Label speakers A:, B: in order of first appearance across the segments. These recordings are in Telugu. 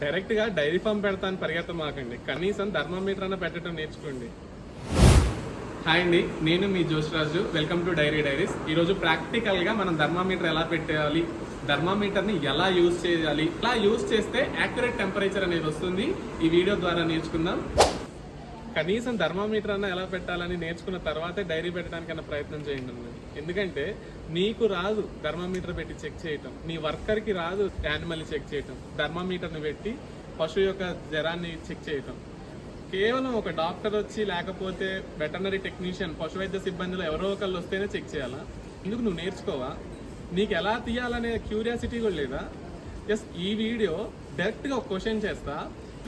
A: డైరెక్ట్గా డైరీ ఫామ్ పెడతాను పరిగెత్తమాకండి కనీసం థర్మామీటర్ అన్న పెట్టడం నేర్చుకోండి. హాయ్ అండి నేను మీ Joshraju. Welcome to dairy diaries. ఈరోజు ప్రాక్టికల్గా మనం ధర్మామీటర్ ఎలా పెట్టాలి ధర్మామీటర్ని ఎలా యూజ్ చేయాలి ఇలా యూజ్ చేస్తే యాక్యురేట్ టెంపరేచర్ అనేది వస్తుంది. ఈ వీడియో ద్వారా నేర్చుకుందాం. కనీసం థర్మామీటర్ అన్న ఎలా పెట్టాలని నేర్చుకున్న తర్వాతే డైరీ పెట్టడానికన్నా ప్రయత్నం చేయండి ఎందుకంటే నీకు రాదు థర్మామీటర్ పెట్టి చెక్ చేయటం. నీ వర్కర్కి రాదు యానిమల్ చెక్ చేయటం. థర్మామీటర్ని పెట్టి పశువు యొక్క జ్వరాన్ని చెక్ చేయటం. కేవలం ఒక డాక్టర్ వచ్చి లేకపోతే వెటర్నరీ టెక్నీషియన్ పశు వైద్య సిబ్బందిలో ఎవరో ఒకళ్ళు వస్తేనే చెక్ చేయాలా? ఎందుకు నువ్వు నేర్చుకోవా? నీకు ఎలా తీయాలనే క్యూరియాసిటీ కూడా లేదా? జస్ట్ ఈ వీడియో డైరెక్ట్గా ఒక క్వశ్చన్ చేస్తా.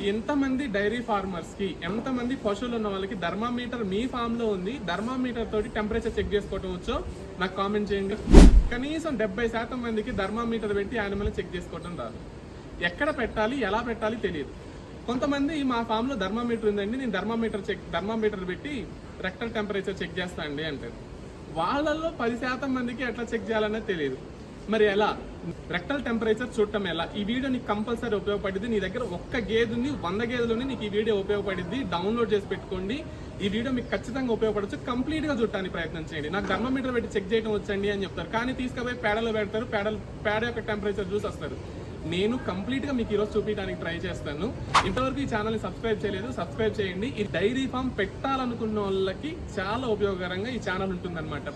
A: ఎంతమంది డైరీ ఫార్మర్స్కి ఎంతమంది పశువులు ఉన్న వాళ్ళకి ధర్మామీటర్ మీ ఫామ్లో ఉంది ధర్మామీటర్ తోటి టెంపరేచర్ చెక్ చేసుకోవటం వచ్చో? నాకు కామెంట్ చేయండి. కనీసం డెబ్బై శాతం మందికి ధర్మామీటర్ పెట్టి యానిమల్ చెక్ చేసుకోవటం రాదు. ఎక్కడ పెట్టాలి ఎలా పెట్టాలి తెలియదు. కొంతమంది మా ఫామ్లో ధర్మామీటర్ ఉందండి నేను ధర్మామీటర్ చెక్ ధర్మామీటర్ పెట్టి రెక్టల్ టెంపరేచర్ చెక్ చేస్తా అండి అంటారు. వాళ్ళల్లో పది శాతం మందికి ఎట్లా చెక్ చేయాలనేది తెలియదు. మరి ఎలా? రెక్టల్ టెంపరేచర్ చూడటం ఎలా? ఈ వీడియో నీకు కంపల్సరీ ఉపయోగపడింది నీ దగ్గర ఒక్క గేదె ఉంది వంద గేదెలోనే నీకు ఈ వీడియో ఉపయోగపడింది డౌన్లోడ్ చేసి పెట్టుకోండి. ఈ వీడియో మీకు ఖచ్చితంగా ఉపయోగపడచ్చు. కంప్లీట్గా చూడటానికి ప్రయత్నం చేయండి. నాకు థర్మోమీటర్ పెట్టి చెక్ చేయడం వచ్చండి అని చెప్తారు. కానీ తీసుకుపోయి పేడలో పెడతారు. పేడ పేడ యొక్క టెంపరేచర్ చూసి వస్తారు. నేను కంప్లీట్గా మీకు ఈరోజు చూపించడానికి ట్రై చేస్తాను. ఇంతవరకు ఈ ఛానల్ని సబ్స్క్రైబ్ చేయలేదు. సబ్స్క్రైబ్ చేయండి. ఈ డైరీ ఫామ్ పెట్టాలనుకున్న వాళ్ళకి చాలా ఉపయోగకరంగా ఈ ఛానల్ ఉంటుందన్నమాట.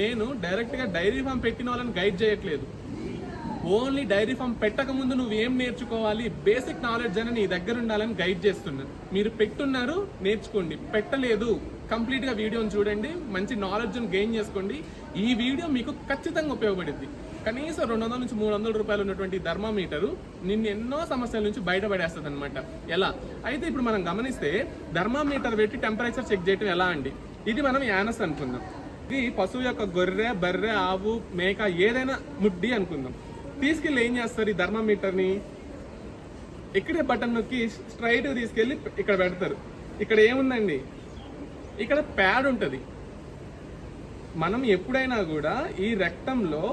A: నేను డైరెక్ట్గా డైరీ ఫామ్ పెట్టిన వాళ్ళని గైడ్ చేయట్లేదు. ఓన్లీ డైరీ ఫామ్ పెట్టక ముందు నువ్వు ఏం నేర్చుకోవాలి? బేసిక్ నాలెడ్జ్ అని నీ దగ్గర ఉండాలని గైడ్ చేస్తున్నాను మీరు పెట్టున్నారు నేర్చుకోండి. పెట్టలేదు కంప్లీట్గా వీడియోని చూడండి. మంచి నాలెడ్జ్ని గెయిన్ చేసుకోండి. ఈ వీడియో మీకు ఖచ్చితంగా ఉపయోగపడుద్ది. కనీసం రెండు వందల నుంచి మూడు వందల రూపాయలు ఉన్నటువంటి థర్మామీటరు నిన్ను ఎన్నో సమస్యల నుంచి బయటపడేస్తుంది అనమాట ఎలా? అయితే ఇప్పుడు మనం గమనిస్తే థర్మామీటర్ పెట్టి టెంపరేచర్ చెక్ చేయటం ఎలా అండి? ఇది మనం యానస్ అనుకుందాం. ఇది పశువు యొక్క గొర్రె బర్రె ఆవు మేక ఏదైనా ముడ్డి అనుకుందాం. తీసుకెళ్ళి ఏం చేస్తారు ఈ థర్మామీటర్ని? ఇక్కడే బటన్ నొక్కి స్ట్రైట్ తీసుకెళ్ళి ఇక్కడ పెడతారు. ఇక్కడ ఏముందండి? ఇక్కడ ప్యాడ్ ఉంటుంది. మనం ఎప్పుడైనా కూడా ఈ రక్తంలో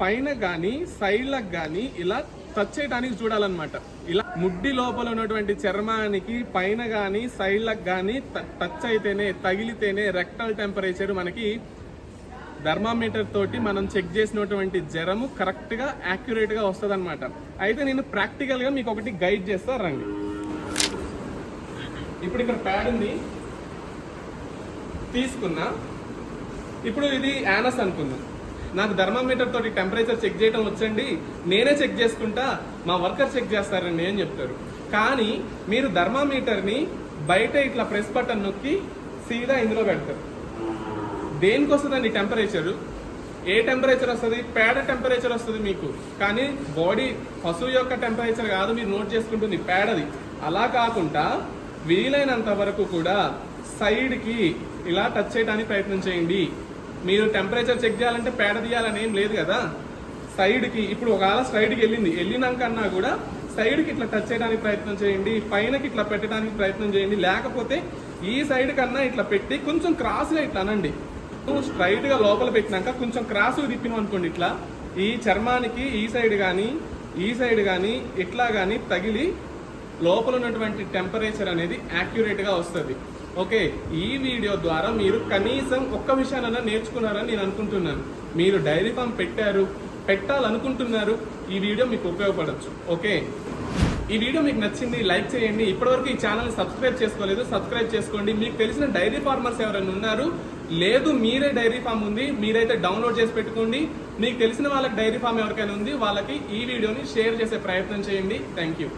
A: పైన కానీ సైడ్లకు కానీ ఇలా టచ్ చేయడానికి చూడాలన్నమాట. ఇలా ముడ్డి లోపల ఉన్నటువంటి చర్మానికి పైన కానీ సైడ్లకు కానీ టచ్ అయితేనే తగిలితేనే రెక్టల్ టెంపరేచర్ మనకి థర్మామీటర్ తోటి మనం చెక్ చేసినటువంటి జ్వరము కరెక్ట్గా యాక్యురేట్గా వస్తుంది అనమాట అయితే నేను ప్రాక్టికల్గా మీకు ఒకటి గైడ్ చేస్తా రండి. ఇప్పుడు ఇక్కడ ప్యాడ్ ఉంది. తీసుకున్నా. ఇప్పుడు ఇది యానస్ అనుకుందాం. నాకు థర్మామీటర్ తోటి టెంపరేచర్ చెక్ చేయడం వచ్చండి. నేనే చెక్ చేసుకుంటా మా వర్కర్ చెక్ చేస్తారండి అని చెప్తారు. కానీ మీరు థర్మామీటర్ని బయట ఇట్లా ప్రెస్ బటన్ నొక్కి సీదా ఇందులో పెడతారు. దేనికి వస్తుందండి ఏ టెంపరేచర్ వస్తుంది? పేడ టెంపరేచర్ వస్తుంది మీకు. కానీ బాడీ పశువు యొక్క టెంపరేచర్ కాదు మీరు నోట్ చేసుకుంటుంది పేడది. అలా కాకుండా వీలైనంత వరకు కూడా సైడ్కి ఇలా టచ్ చేయడానికి ప్రయత్నం చేయండి. మీరు టెంపరేచర్ చెక్ చేయాలంటే పేడ తీయాలని ఏం లేదు కదా. సైడ్కి ఇప్పుడు ఒకవేళ సైడ్కి వెళ్ళింది వెళ్ళినాకన్నా కూడా సైడ్కి ఇట్లా టచ్ చేయడానికి ప్రయత్నం చేయండి పైనకి ఇట్లా పెట్టడానికి ప్రయత్నం చేయండి లేకపోతే ఈ సైడ్ కన్నా ఇట్లా పెట్టి కొంచెం క్రాస్గా ఇట్లా అనండి. స్ట్రైట్గా లోపల పెట్టినాక కొంచెం క్రాస్గా తిప్పినాం అనుకోండి ఇట్లా ఈ చర్మానికి ఈ సైడ్ కానీ ఈ సైడ్ కానీ ఇట్లా కానీ తగిలి లోపల ఉన్నటువంటి టెంపరేచర్ అనేది యాక్యురేట్గా వస్తుంది. ఓకే ఈ వీడియో ద్వారా మీరు కనీసం ఒక్క విషయాలన్నా నేర్చుకున్నారని నేను అనుకుంటున్నాను. మీరు డైరీ ఫామ్ పెట్టారు పెట్టాలనుకుంటున్నారు ఈ వీడియో మీకు ఉపయోగపడచ్చు. ఓకే? ఈ వీడియో మీకు నచ్చింది లైక్ చేయండి. ఇప్పటివరకు ఈ ఛానల్ సబ్స్క్రైబ్ చేసుకోలేదు సబ్స్క్రైబ్ చేసుకోండి. మీకు తెలిసిన డైరీ ఫార్మర్స్ ఎవరైనా ఉన్నారు? లేదు మీరే డైరీ ఫామ్ ఉంది మీరైతే డౌన్లోడ్ చేసి పెట్టుకోండి. మీకు తెలిసిన వాళ్ళకి డైరీ ఫామ్ ఎవరికైనా ఉంది వాళ్ళకి ఈ వీడియోని షేర్ చేసే ప్రయత్నం చేయండి. Thank you.